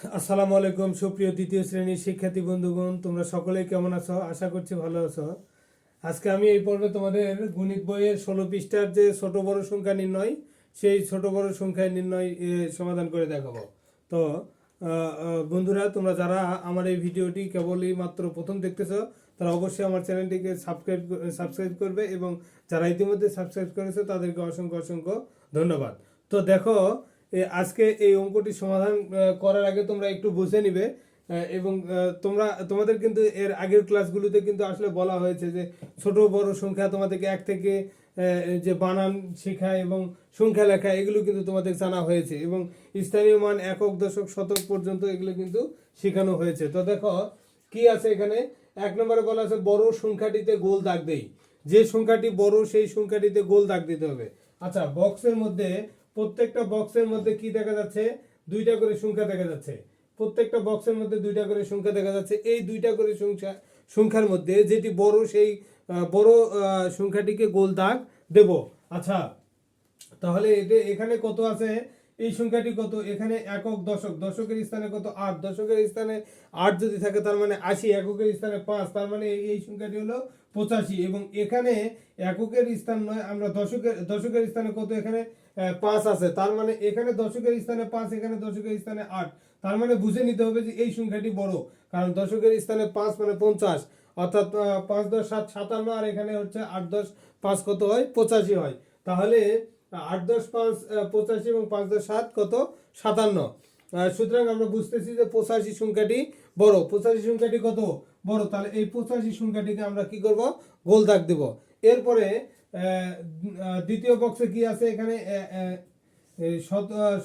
আসসালামু আলাইকুম, সুপ্রিয় দ্বিতীয় শ্রেণির শিক্ষার্থী বন্ধুগণ, তোমরা সকলেই কেমন আছো? আশা করছি ভালো আছো। আজকে আমি এই পর্বে তোমাদের গণিত বইয়ের ষোলো পৃষ্ঠার যে ছোট বড় সংখ্যা নির্ণয়, সেই ছোট বড় সংখ্যা নির্ণয় সমাধান করে দেখাবো। তো বন্ধুরা, তোমরা যারা আমার এই ভিডিওটি কেবলই মাত্র প্রথম দেখতেছো, তারা অবশ্যই আমার চ্যানেলটিকে সাবস্ক্রাইব সাবস্ক্রাইব করবে এবং যারা ইতিমধ্যে সাবস্ক্রাইব করেছে, তাদেরকে অসংখ্য অসংখ্য ধন্যবাদ। তো দেখো আজকে এই অঙ্কটি সমাধান করার আগে তোমরা একটু বুঝে নিবে। এবং তোমরা, তোমাদের কিন্তু এর আগের ক্লাসগুলোতে কিন্তু আসলে বলা হয়েছে যে, ছোট বড় সংখ্যা তোমাদেরকে এক থেকে যে বানান শেখা এবং সংখ্যা লেখা, এগুলো কিন্তু তোমাদের জানা হয়েছে। এবং স্থানীয় মান একক, দশক, শতক পর্যন্ত এগুলো কিন্তু শেখানো হয়েছে। তো দেখো, কি আছে এখানে? এক নম্বরে বলা আছে, বড় সংখ্যাটিতে গোল দাগ দেই। যে সংখ্যাটি বড়, সেই সংখ্যাটিতে গোল দাগ দিতে হবে। আচ্ছা বক্সের মধ্যে প্রত্যেকটা বক্সের মধ্যে কি দেখা যাচ্ছে? দুইটা করে সংখ্যা দেখা যাচ্ছে। প্রত্যেকটা বক্সের মধ্যে দুইটা করে সংখ্যা দেখা যাচ্ছে। এই দুইটা করে সংখ্যা, সংখ্যার মধ্যে যেটি বড় সেই বড় সংখ্যাটিকে গোল দাগ দেব। আচ্ছা তাহলে এখানে কত আছে? এই সংখ্যাটি কত? এখানে একক দশক। দশকের স্থানে কত? আট। দশকের স্থানে আট যদি থাকে, তার মানে আশি। এককের স্থানে পাঁচ। তার মানে এই- সংখ্যাটি হলো পঁচাশি। এবং এখানে এককের স্থান নয়, আমরা দশকের দশকের স্থানে কত? এখানে পাঁচ আছে। তার মানে এখানে দশকের স্থানে পাঁচ, এখানে দশকের স্থানে আট। তার মানে বুঝে নিতে হবে যে এই সংখ্যাটি বড়। কারণ দশকের স্থানে পাঁচ মানে পঞ্চাশ। অর্থাৎ পাঁচ দশ সাত, সাতান্ন, আর এখানে হচ্ছে আট দশ, পাঁচ কত হয়? পঁচাশি হয়। তাহলে আট দশ পাঁচ পঁচাশি এবং পাঁচ দশ সাত কত? সাতান্ন। সুতরাং আমরা বুঝতেছি যে পঁচাশি সংখ্যাটি বড়। পঁচাশি সংখ্যাটি কত? বড়। তাহলে এই পঁচাশি সংখ্যাটিকে আমরা কি করব? গোল দাগ দেব। এরপরে দ্বিতীয় বক্সে কি আছে এখানে?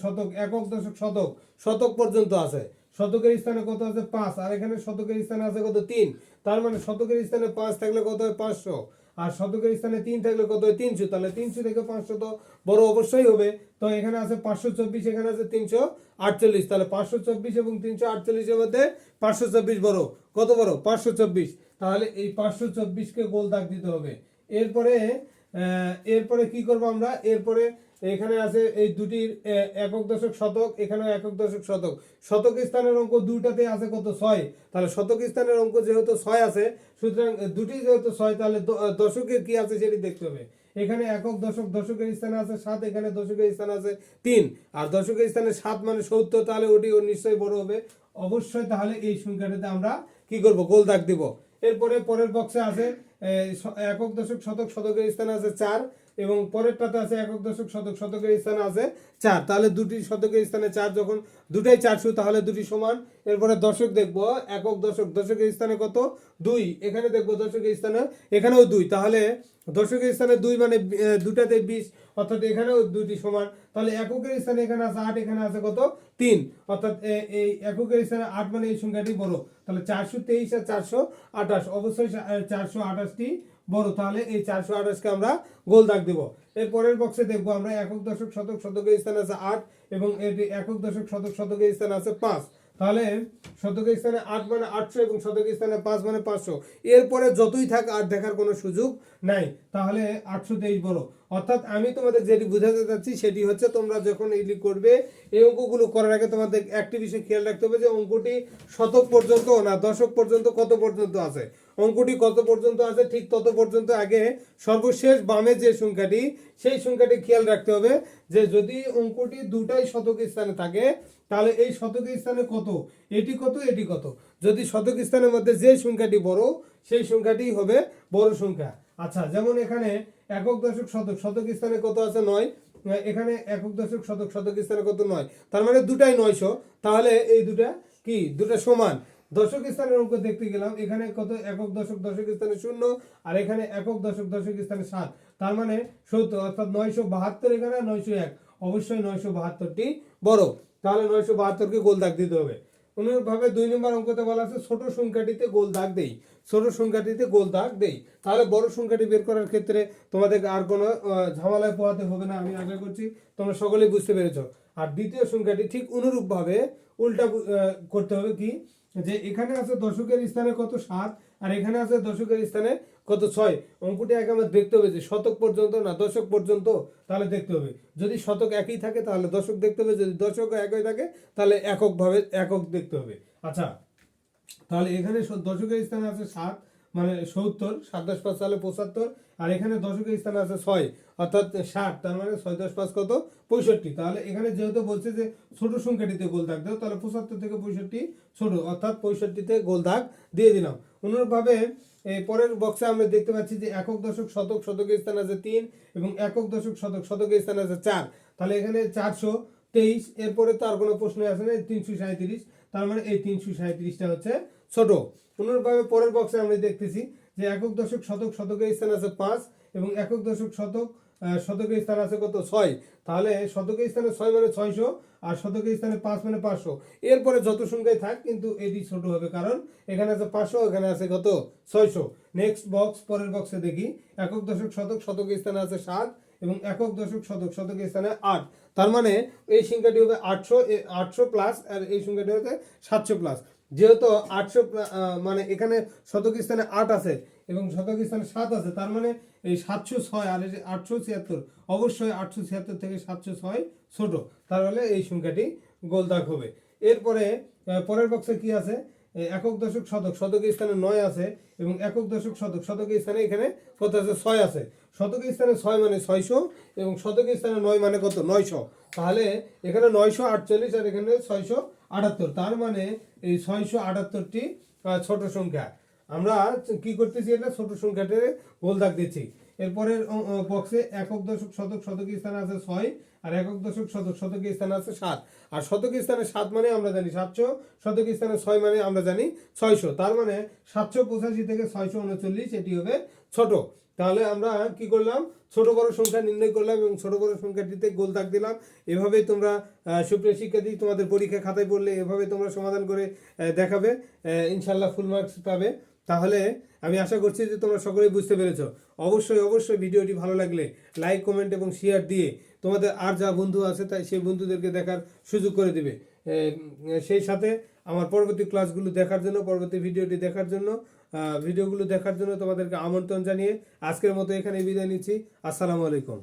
শতক, একক দশক শতক। শতক পর্যন্ত আছে। শতকের স্থানে কত আছে? পাঁচ। আর এখানে শতকের স্থানে আছে কত? তিন। তার মানে শতকের স্থানে পাঁচ থাকলে কত হয়? পাঁচশো। আর শতকের স্থানে তিন থাকলে কত হয়? তিনশো। তাহলে তিনশো থেকে পাঁচশো তো বড় অবশ্যই হবে। তো এখানে আছে পাঁচশো চব্বিশ, এখানে আছে তিনশো আটচল্লিশ। তাহলে পাঁচশো চব্বিশ এবং তিনশো আটচল্লিশের মধ্যে পাঁচশো চব্বিশ বড়। কত বড়? পাঁচশো চব্বিশ। তাহলে এই পাঁচশো চব্বিশকে গোল দাগ দিতে হবে। এরপরে এরপরে কি করব আমরা? এরপরে এখানে আছে এই দুটির একক দশক শতক, এখানেও একক দশক শতক। শতক স্থানের অঙ্ক দুইটাতে আছে কত? ছয়। তাহলে শতক স্থানের অঙ্ক যেহেতু ছয় আছে, সুতরাং দুটি যেহেতু ছয়, তাহলে দশকের কি আছে সেটি দেখতে হবে। এখানে একক দশক, দশকের স্থানে আছে সাত, এখানে দশকের স্থানে আছে তিন। আর দশকের স্থানে সাত মানে সত্তর, তাহলে ওটি নিশ্চয়ই বড় হবে। অবশ্যই তাহলে এই সংখ্যাটাতে আমরা কি করব? গোল দাগ দিব। এরপরে পরের বক্সে আছে একক দশক, শতক, শতকের স্থানে আছে চার। এবং পরেরটাতে আছে একক দশক, শতক, শতকের স্থানে আছে চার। তাহলে দুটি শতকের স্থানে চার যখন দুটাই চারশো তাহলে দুটি সমান। এরপরে দশক দেখব, একক দশক, দশকের স্থানে কত? দুই। এখানে দেখব দশকের স্থানে, এখানেও দুই। তাহলে দশকের স্থানে দুই মানে দুটাতে বিশ, অর্থাৎ এখানেও দুটি সমান। তাহলে এককের স্থানে এখানে আছে আট, এখানে আছে কত? তিন। অর্থাৎ এই এককের স্থানে আট মানে এই সংখ্যাটি বড়। তাহলে চারশো তেইশ আর চারশো আঠাশ। অবশ্যই চারশো আঠাশটি বড়, তাহলে এই চারশো আঠাশকে আমরা গোল দাগ দেব। এর পরের বক্সে দেখব আমরা একক দশক শতক শতকের স্থানে আছে আট এবং এটি একক দশক শতক শতকের স্থানে আছে পাঁচ। তাহলে শতকের স্থানে আট মানে আটশো এবং শতকের স্থানে পাঁচ মানে পাঁচশো। এরপরে যতই থাক আর দেখার কোনো সুযোগ নাই। তাহলে আটশো তেইশ বড়। অর্থাৎ আমি তোমাদের যেটি বোঝাতে চাচ্ছি সেটি হচ্ছে তোমরা যখন এগুলি করবে, এই অঙ্কগুলো করার আগে তোমাদের একটি বিষয় খেয়াল রাখতে হবে যে অঙ্কটি শতক পর্যন্ত না দশক পর্যন্ত কত পর্যন্ত আছে। অঙ্কটি কত পর্যন্ত আছে? ঠিক তত পর্যন্ত আগে সর্বশেষ বামে যে সংখ্যাটি, সেই সংখ্যাটি খেয়াল রাখতে হবে যে যদি অঙ্কটি দুটাই শতক স্থানে থাকে, তাহলে এই শতক স্থানে কত? এটি কত এটি কত? যদি শতক স্থানের মধ্যে যে সংখ্যাটি বড়, সেই সংখ্যাটি হবে বড় সংখ্যা। আচ্ছা যেমন এখানে একক দশক শতক শতক স্থানে কত আছে? নয়। এখানে একক দশক শতক শতক স্থানে কত? নয়। তার মানে দুটাই নয়শো। তাহলে এই দুটা কি? দুটা সমান। দশক স্থানের অঙ্ক দেখতে গেলাম। এখানে কত? একক দশক দশক স্থানে শূন্য, আর এখানে একক দশক দশক স্থানে সাত। তার মানে সত্তর, অর্থাৎ নয়শো বাহাত্তর এখানে, নয়শো এক। অবশ্যই নয়শো বাহাত্তরটি বড়। তাহলে নয়শো বাহাত্তরকে গোল দাগ দিতে হবে। অনুরূপভাবে দুই নম্বর অঙ্কতে বলা আছে, ছোট সংখ্যাটিতে গোল দাগ দেই। ছোট সংখ্যাটিতে গোল দাগ দেই। তাহলে বড় সংখ্যাটি বের করার ক্ষেত্রে তোমাদের আর কোনো ঝামেলায় পোহাতে হবে না, আমি আশা করছি। তোমরা সকলেই বুঝতে পেরেছ। আর দ্বিতীয় সংখ্যাটি ঠিক অনুরূপভাবে উল্টা করতে হবে কি? যে এখানে আছে দশকের স্থানে কত সাত, আর এখানে আছে দশকের স্থানে কত ছয়। অঙ্কটি আগে আমার দেখতে হবে যে শতক পর্যন্ত না দশক পর্যন্ত, তাহলে দেখতে হবে। যদি শতক একই থাকে, তাহলে দশক দেখতে হবে। যদি দশক একই থাকে, তাহলে এককভাবে একক দেখতে হবে। আচ্ছা তাহলে এখানে দশকের স্থানে আছে সাত মানে সত্তর সাত দশ পাঁচ তাহলে পঁচাত্তর, আর এখানে দশকের স্থানে আছে ছয়, অর্থাৎ ষাট, তার মানে ছয় দশ পাঁচ কত? পঁয়ষট্টি। তাহলে এখানে যেহেতু বলছে যে ছোট সংখ্যাটিতে গোল দাগ দাও, তাহলে পঁচাত্তর থেকে পঁয়ষট্টি ছোট, অর্থাৎ পঁয়ষট্টিতে গোল দাগ দিয়ে দিলাম। অনুরূপভাবে পরের বক্সে আমরা দেখতে পাচ্ছি যে একক দশক শতক শতকের স্থান আছে তিন এবং একক দশক শতক শতকের স্থান আছে চার। তাহলে এখানে চারশো তেইশ, এরপরে তো আর কোনো প্রশ্ন আসে না তিনশো সাঁত্রিশ তার মানে এই তিনশো সাঁত্রিশটা হচ্ছে ছোট। অনুরূপভাবে পরের বক্সে আমরা দেখতেছি যে একক দশক শতক শতকের স্থান আছে পাঁচ এবং একক দশক শতক শতকের স্থান আছে কত? ছয়। তাহলে শতকের স্থানে ছয় মানে ছয়শো আর শতকের স্থানে পাঁচ মানে পাঁচশো। এরপরে যত সংখ্যায় থাক কিন্তু এটি ছোট হবে কারণ এখানে আছে পাঁচশো, এখানে আছে কত? ছয়শো। নেক্সট বক্স পরের বক্সে দেখি। একক দশক শতক শতকের স্থানে আছে সাত এবং একক দশক শতক শতকের স্থানে আট। তার মানে এই সংখ্যাটি হবে আটশো আটশো প্লাস আর এই সংখ্যাটি হবে সাতশো প্লাস যেহেতু আটশো মানে এখানে শতক স্থানে আট আছে এবং শতক স্থানে সাত আছে, তার মানে এই সাতশো ছয় আর আটশো ছিয়াত্তর, অবশ্যই আটশো ছিয়াত্তর থেকে সাতশো ছয় ছোটো। তাহলে এই সংখ্যাটি গোলদাগ হবে। এরপরে পরের বক্সে কি আছে? একক দশক শতক শতকের স্থানে নয় আছে এবং একক দশক শতক শতকের স্থানে এখানে কত আছে? ছয় আছে। শতকের স্থানে ছয় মানে ছয়শো এবং শতকের স্থানে নয় মানে কত? নয়শো। তাহলে এখানে নয়শো আটচল্লিশ আর এখানে ছয়শো আটাত্তর। তার মানে এই ছয়শো আটাত্তরটি ছোট সংখ্যা। আমরা কি করতেছি এটা? ছোট সংখ্যাতে গোল দাগ দিচ্ছি। এরপরের বক্সে একক দশক, শতক শতক স্থানে আছে ছয়, আর একক দশক, শতক শতক স্থানে আছে সাত। আর শতক স্থানে সাত মানে আমরা জানি সাতশো, শতক স্থানে ছয় মানে আমরা জানি ছয়শো। তার মানে সাতশো পঁচাশি থেকে ছয়শো উনচল্লিশ, এটি হবে ছোট। তাহলে আমরা কি করলাম? ছোট বড় সংখ্যা নির্ণয় করলাম এবং ছোট বড় সংখ্যাটিতে গোল দাগ দিলাম। এভাবেই তোমরা সুপ্রিয় শিক্ষার্থী, তোমাদের পরীক্ষা খাতায় পড়লে এভাবে তোমরা সমাধান করে দেখাবে। ইনশাল্লাহ ফুল মার্কস পাবে। তাহলে আমি আশা করছি যে তোমরা সকলেই বুঝতে পেরেছ। অবশ্যই অবশ্যই ভিডিওটি ভালো লাগলে লাইক কমেন্ট এবং শেয়ার দিয়ে তোমাদের আর যা বন্ধু আছে তাই সেই বন্ধুদেরকে দেখার সুযোগ করে দিবে। সেই সাথে আমার পরবর্তী ক্লাসগুলো দেখার জন্য, পরবর্তী ভিডিওটি দেখার জন্য ভিডিওগুলো দেখার জন্য তোমাদেরকে আমন্ত্রণ জানিয়ে আজকের মতো এখানে বিদায় নিচ্ছি। আসসালামু আলাইকুম।